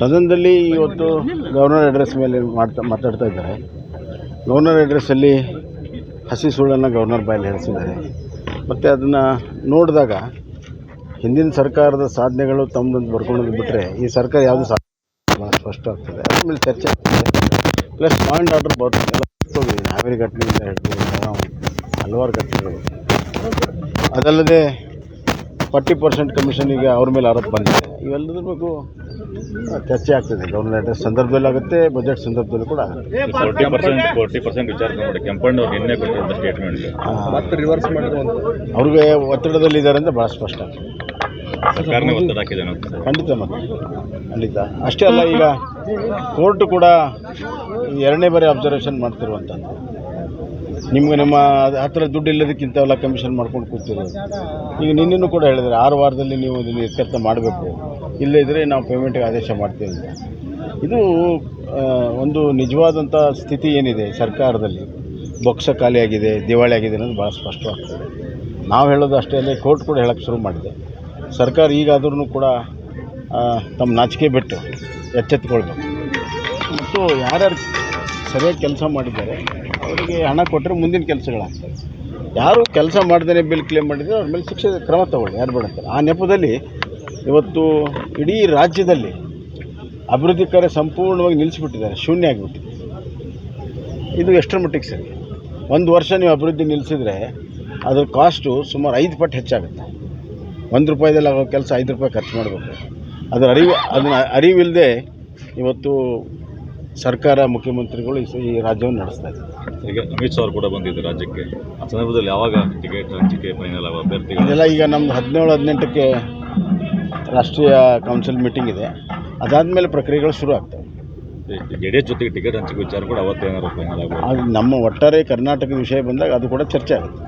ಸದನದಲ್ಲಿ ಇವತ್ತು governor address ಮೇಲೆ ಮಾಡ್ತಾ ಮಾತಾಡ್ತಾ ಇದ್ದಾರೆ. ಗವರ್ನರ್ ಅಡ್ರೆಸ್ಸಲ್ಲಿ ಹಸಿ ಸುಳ್ಳನ್ನು ಗವರ್ನರ್ ಬಾಯಲ್ಲಿ ಹೇಳಿಸಿದ್ದಾರೆ. ಮತ್ತು ಅದನ್ನು ನೋಡಿದಾಗ ಹಿಂದಿನ ಸರ್ಕಾರದ ಸಾಧನೆಗಳು ತಮ್ಮದೊಂದು ಬರ್ಕೊಳ್ಳೋದು ಬಿಟ್ಟರೆ ಈ ಸರ್ಕಾರ ಯಾವುದು ಸಾಧನೆ ಸ್ಪಷ್ಟ ಆಗ್ತದೆ. ಆಮೇಲೆ ಚರ್ಚೆ ಆಗ್ತದೆ. ಪ್ಲಸ್ ಪಾಯಿಂಟ್ ಆರ್ಡರ್ ಬರ್ತದೆ ಹಾವೇರಿ ಘಟನೆಯಿಂದ ಹಿಡಿದು ಹಲವಾರು ಘಟನೆಗಳು. ಅದಲ್ಲದೆ ಫಾರ್ಟಿ ಪರ್ಸೆಂಟ್ ಕಮಿಷನಿಗೆ ಅವ್ರ ಮೇಲೆ ಆರೋಪ ಬಂದಿದೆ. ಇವೆಲ್ಲದ್ರ ಬಗ್ಗೆ ಚರ್ಚೆ ಆಗ್ತದೆ. ಗೌರ್ಮೆಂಟ್ ಸಂದರ್ಭದಲ್ಲಿ ಆಗುತ್ತೆ ಬಜೆಟ್ ಸಂದರ್ಭದಲ್ಲೂ ಕೂಡ ಫೋರ್ಟಿ ಪರ್ಸೆಂಟ್ ಫೋರ್ಟಿ ಪರ್ಸೆಂಟ್ ವಿಚಾರ ನಿನ್ನೆ ಕೊಟ್ಟಿರುವಂಥ ಸ್ಟೇಟ್ಮೆಂಟ್ ಮತ್ತೆ ರಿವರ್ಸ್ ಅವ್ರಿಗೆ ಒತ್ತಡದಲ್ಲಿದ್ದಾರೆ ಅಂತ ಭಾಳ ಸ್ಪಷ್ಟ. ಸರ್ಕಾರನೇ ಒತ್ತಡ ಹಾಕಿದೆ ಅನ್ನೋದು. ಸರ್. ಖಂಡಿತ ಮತ್ತೆ. ಖಂಡಿತ. ಅಷ್ಟೇ ಅಲ್ಲ ಈಗ ಕೋರ್ಟ್ ಕೂಡ ಈ ಎರಡನೇ ಬಾರಿ ಅಬ್ಸರ್ವೇಷನ್ ಮಾಡ್ತಿರುವಂಥದ್ದು ನಿಮ್ಗೆ ನಮ್ಮ ಹತ್ರ ದುಡ್ಡು ಇಲ್ಲದಕ್ಕಿಂತವೆಲ್ಲ ಕಮಿಷನ್ ಮಾಡ್ಕೊಂಡು ಕೂತಿರೋದು. ಈಗ ನಿನ್ನೂ ಕೂಡ ಹೇಳಿದ್ರೆ ಆರು ವಾರದಲ್ಲಿ ನೀವು ಇದನ್ನು ಇತ್ಯರ್ಥ ಮಾಡಬೇಕು. ಇಲ್ಲದಿದ್ದರೆ ನಾವು ಪೇಮೆಂಟ್ಗೆ ಆದೇಶ ಮಾಡ್ತೀವಿ ಇದು ಒಂದು ನಿಜವಾದಂಥ ಸ್ಥಿತಿ ಏನಿದೆ ಸರ್ಕಾರದಲ್ಲಿ? ಬೊಕ್ಸ ಖಾಲಿಯಾಗಿದೆ ದಿವಾಳಿ ಆಗಿದೆ ಅನ್ನೋದು ಭಾಳ ಸ್ಪಷ್ಟವಾಗ್ತದೆ. ನಾವು ಹೇಳೋದು ಅಷ್ಟೇ ಅಲ್ಲೇ ಕೋರ್ಟ್ ಕೂಡ ಹೇಳೋಕ್ಕೆ ಶುರು ಮಾಡಿದೆ. ಸರ್ಕಾರ ಈಗಾದ್ರೂ ಕೂಡ ತಮ್ಮ ನಾಚಿಕೆ ಬಿಟ್ಟು ಎಚ್ಚೆತ್ತುಕೊಳ್ಬೇಕು ಮತ್ತು ಯಾರ್ಯಾರು ಸರಿಯಾಗಿ ಕೆಲಸ ಮಾಡಿದ್ದಾರೆ, ಅವರಿಗೆ ಹಣ ಕೊಟ್ಟರೆ ಮುಂದಿನ ಕೆಲಸಗಳಾಗ್ತವೆ. ಯಾರು ಕೆಲಸ ಮಾಡ್ದೇ ಬಿಲ್ ಕ್ಲೇಮ್ ಮಾಡಿದರೆ ಅವ್ರ ಮೇಲೆ ಶಿಕ್ಷೆ ಕ್ರಮ ತಗೊಳ್ಳಿ, ಯಾರು ಬೇಡಂತಾರೆ ಆ ನೆಪದಲ್ಲಿ ಇವತ್ತು ಇಡೀ ರಾಜ್ಯದಲ್ಲಿ ಅಭಿವೃದ್ಧಿ ಕಾರ್ಯ ಸಂಪೂರ್ಣವಾಗಿ ನಿಲ್ಲಿಸಿಬಿಟ್ಟಿದ್ದಾರೆ, ಶೂನ್ಯ ಆಗಿಬಿಟ್ಟಿದೆ. ಇದು ಎಷ್ಟರ ಮಟ್ಟಿಗೆ ಸರಿ? ಒಂದು ವರ್ಷ ನೀವು ಅಭಿವೃದ್ಧಿ ನಿಲ್ಲಿಸಿದ್ರೆ ಅದ್ರ ಕಾಸ್ಟು ಸುಮಾರು ಐದು ಪಟ್ಟು ಹೆಚ್ಚಾಗುತ್ತೆ. ಒಂದು ರೂಪಾಯಿದಲ್ಲಿ ಆಗೋ ಕೆಲಸ ಐದು ರೂಪಾಯಿ ಖರ್ಚು ಮಾಡಬೇಕು. ಅದರ ಅರಿವು, ಅದನ್ನು ಅರಿವಿಲ್ಲದೆ ಇವತ್ತು ಸರ್ಕಾರ ಮುಖ್ಯಮಂತ್ರಿಗಳು ಈ ರಾಜ್ಯವನ್ನು ನಡೆಸ್ತಾ ಇದ್ದಾರೆ. ಈಗ ಅಮಿತ್ ಶಾ ಅವರು ಕೂಡ ಬಂದಿದ್ದು ರಾಜ್ಯಕ್ಕೆ. ಆ ಸಂದರ್ಭದಲ್ಲಿ ಯಾವಾಗ ಟಿಕೆಟ್ ಹಂಚಿಕೆ ಫೈನಲ್ ಆಗುವ ಅಭ್ಯರ್ಥಿಗಳು? ಇದೆಲ್ಲ ಈಗ ನಮ್ಮದು ಹದಿನೇಳು ಹದಿನೆಂಟಕ್ಕೆ ರಾಷ್ಟ್ರೀಯ ಕೌನ್ಸಿಲ್ ಮೀಟಿಂಗ್ ಇದೆ. ಅದಾದಮೇಲೆ ಪ್ರಕ್ರಿಯೆಗಳು ಶುರು ಆಗ್ತವೆ. ಜೆ ಡಿ ಎಸ್ ಜೊತೆಗೆ ಟಿಕೆಟ್ ಹಂಚಿಕೆ ವಿಚಾರ ಕೂಡ ಅವತ್ತೇನಾದ್ರು ಫೈನಲ್ ಆಗುವ? ಅದು ನಮ್ಮ ಒಟ್ಟಾರೆ ಕರ್ನಾಟಕದ ವಿಷಯ ಬಂದಾಗ ಅದು ಕೂಡ ಚರ್ಚೆ ಆಗುತ್ತೆ.